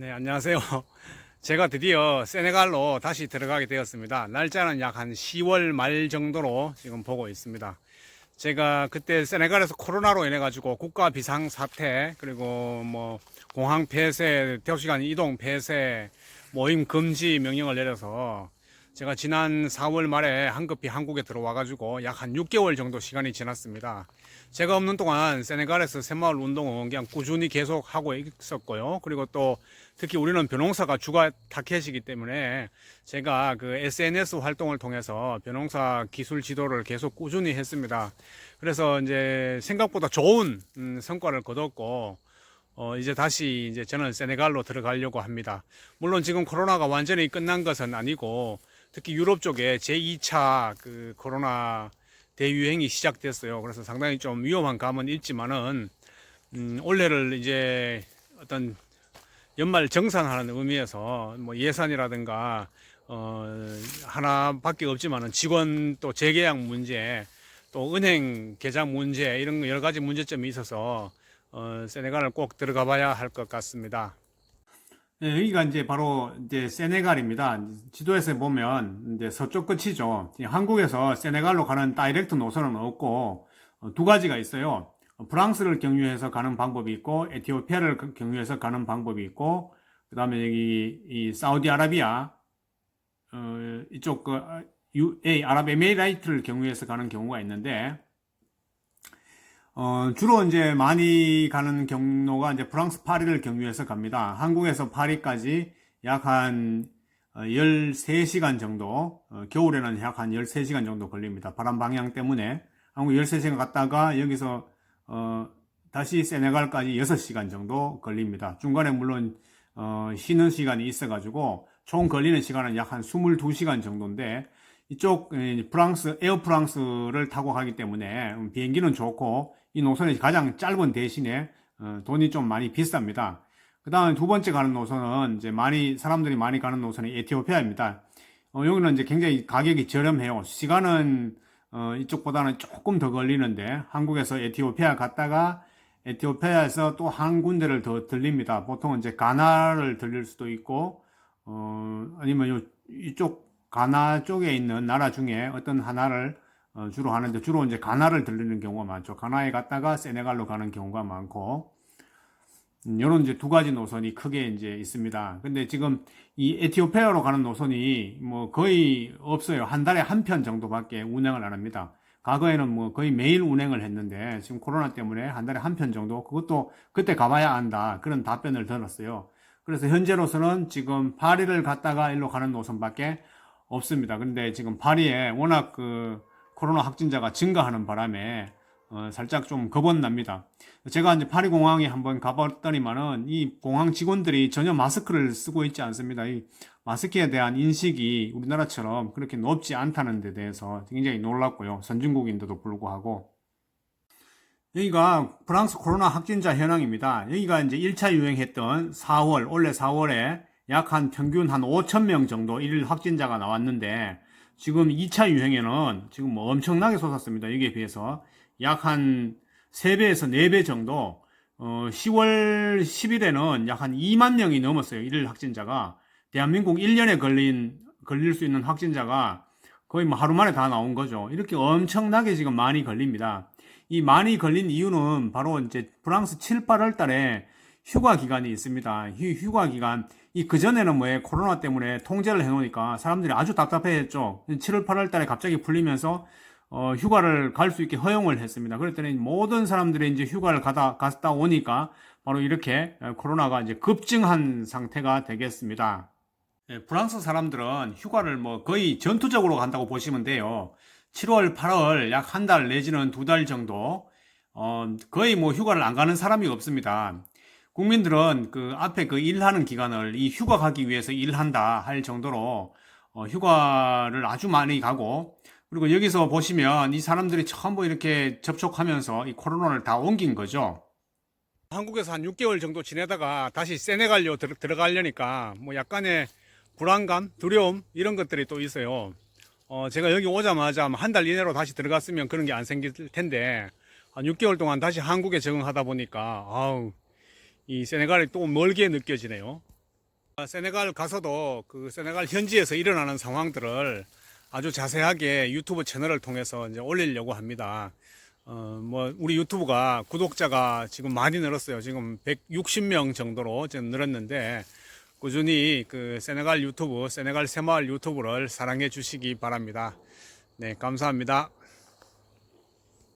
네, 안녕하세요. 제가 드디어 세네갈로 다시 들어가게 되었습니다. 날짜는 약 한 10월 말 정도로 지금 보고 있습니다. 제가 그때 세네갈에서 코로나로 인해 가지고 국가 비상 사태 그리고 뭐 공항 폐쇄, 대시간 이동 폐쇄, 모임 금지 명령을 내려서 제가 지난 4월 말에 한급히 한국에 들어와 가지고 약 한 6개월 정도 시간이 지났습니다. 제가 없는 동안 세네갈에서 새마을 운동은 그냥 꾸준히 계속 하고 있었고요. 그리고 또 특히 우리는 변홍사가 주가 타켓이기 때문에 제가 그 SNS 활동을 통해서 변홍사 기술 지도를 계속 꾸준히 했습니다. 그래서 이제 생각보다 좋은 음, 성과를 거뒀고 어, 이제 다시 이제 저는 세네갈로 들어가려고 합니다. 물론 지금 코로나가 완전히 끝난 것은 아니고 특히 유럽 쪽에 제2차 그 코로나 대유행이 시작됐어요. 그래서 상당히 좀 위험한 감은 있지만은 음, 올해를 이제 어떤 연말 정산하는 의미에서 뭐 예산이라든가 어, 하나밖에 없지만은 직원 또 재계약 문제 또 은행 계좌 문제 이런 여러 가지 문제점이 있어서 어, 세네갈을 꼭 들어가 봐야 할 것 같습니다. 네, 여기가 이제 바로 이제 세네갈입니다. 지도에서 보면 이제 서쪽 끝이죠. 한국에서 세네갈로 가는 다이렉트 노선은 없고 어, 두 가지가 있어요. 어, 프랑스를 경유해서 가는 방법이 있고 에티오피아를 그 경유해서 가는 방법이 있고 그다음에 여기 이 사우디아라비아 어, 이쪽 그 UA 아랍에미레이트를 경유해서 가는 경우가 있는데 어, 주로 이제 많이 가는 경로가 이제 프랑스 파리를 경유해서 갑니다. 한국에서 파리까지 약 한 13시간 정도, 어, 겨울에는 약 한 13시간 정도 걸립니다. 바람 방향 때문에. 한국 13시간 갔다가 여기서, 어, 다시 세네갈까지 6시간 정도 걸립니다. 중간에 물론, 어, 쉬는 시간이 있어가지고, 총 걸리는 시간은 약 한 22시간 정도인데, 이쪽 에, 프랑스 에어 프랑스를 타고 가기 때문에 음, 비행기는 좋고 이 노선이 가장 짧은 대신에 어, 돈이 좀 많이 비쌉니다. 그 다음에 두 번째 가는 노선은 이제 많이 사람들이 많이 가는 노선이 에티오피아입니다. 어, 여기는 이제 굉장히 가격이 저렴해요. 시간은 어, 이쪽보다는 조금 더 걸리는데 한국에서 에티오피아 갔다가 에티오피아에서 또 한 군데를 더 들립니다. 보통은 이제 가나를 들릴 수도 있고 어, 아니면 요, 이쪽 가나 쪽에 있는 나라 중에 어떤 하나를 어, 주로 하는데 주로 이제 가나를 들리는 경우가 많죠. 가나에 갔다가 세네갈로 가는 경우가 많고 음, 이런 이제 두 가지 노선이 크게 이제 있습니다. 근데 지금 이 에티오피아로 가는 노선이 뭐 거의 없어요. 한 달에 한 편 정도밖에 운행을 안 합니다. 과거에는 뭐 거의 매일 운행을 했는데 지금 코로나 때문에 한 달에 한 편 정도 그것도 그때 가봐야 안다 그런 답변을 들었어요. 그래서 현재로서는 지금 파리를 갔다가 일로 가는 노선밖에 없습니다. 근데 지금 파리에 워낙 그 코로나 확진자가 증가하는 바람에 어, 살짝 좀 겁은 납니다. 제가 이제 파리 공항에 한번 가봤더니만은 이 공항 직원들이 전혀 마스크를 쓰고 있지 않습니다. 이 마스크에 대한 인식이 우리나라처럼 그렇게 높지 않다는 데 대해서 굉장히 놀랐고요. 선진국인데도 불구하고. 여기가 프랑스 코로나 확진자 현황입니다. 여기가 이제 1차 유행했던 4월, 원래 4월에 약 한 평균 한 5천 명 정도 일일 확진자가 나왔는데 지금 2차 유행에는 지금 뭐 엄청나게 솟았습니다. 여기에 비해서 약 한 3배에서 4배 정도 어 10월 10일에는 약 한 2만 명이 넘었어요. 일일 확진자가 대한민국 1년에 걸린 걸릴 수 있는 확진자가 거의 뭐 하루 만에 다 나온 거죠. 이렇게 엄청나게 지금 많이 걸립니다. 이 많이 걸린 이유는 바로 이제 프랑스 7, 8월 달에 휴가 기간이 있습니다. 휴, 가 기간. 이 그전에는 뭐에 코로나 때문에 통제를 해놓으니까 사람들이 아주 답답해 했죠. 7월, 8월 달에 갑자기 풀리면서 어, 휴가를 갈 수 있게 허용을 했습니다. 그랬더니 모든 사람들이 이제 휴가를 가다, 갔다 오니까 바로 이렇게 코로나가 이제 급증한 상태가 되겠습니다. 예, 프랑스 사람들은 휴가를 뭐 거의 전투적으로 간다고 보시면 돼요. 7월, 8월 약 한 달 내지는 두 달 정도 어, 거의 뭐 휴가를 안 가는 사람이 없습니다. 국민들은 그 앞에 그 일하는 기간을 이 휴가 가기 위해서 일한다 할 정도로 어, 휴가를 아주 많이 가고 그리고 여기서 보시면 이 사람들이 전부 이렇게 접촉하면서 이 코로나를 다 옮긴 거죠. 한국에서 한 6개월 정도 지내다가 다시 세네갈로 들, 들어가려니까 뭐 약간의 불안감, 두려움 이런 것들이 또 있어요. 어, 제가 여기 오자마자 한 달 이내로 다시 들어갔으면 그런 게 안 생길 텐데 한 6개월 동안 다시 한국에 적응하다 보니까 아우 이 세네갈이 또 멀게 느껴지네요. 어, 세네갈 가서도 그 세네갈 현지에서 일어나는 상황들을 아주 자세하게 유튜브 채널을 통해서 이제 올리려고 합니다. 어, 뭐, 우리 유튜브가 구독자가 지금 많이 늘었어요. 지금 160명 정도로 지금 늘었는데, 꾸준히 그 세네갈 유튜브, 세네갈 새마을 유튜브를 사랑해 주시기 바랍니다. 네, 감사합니다.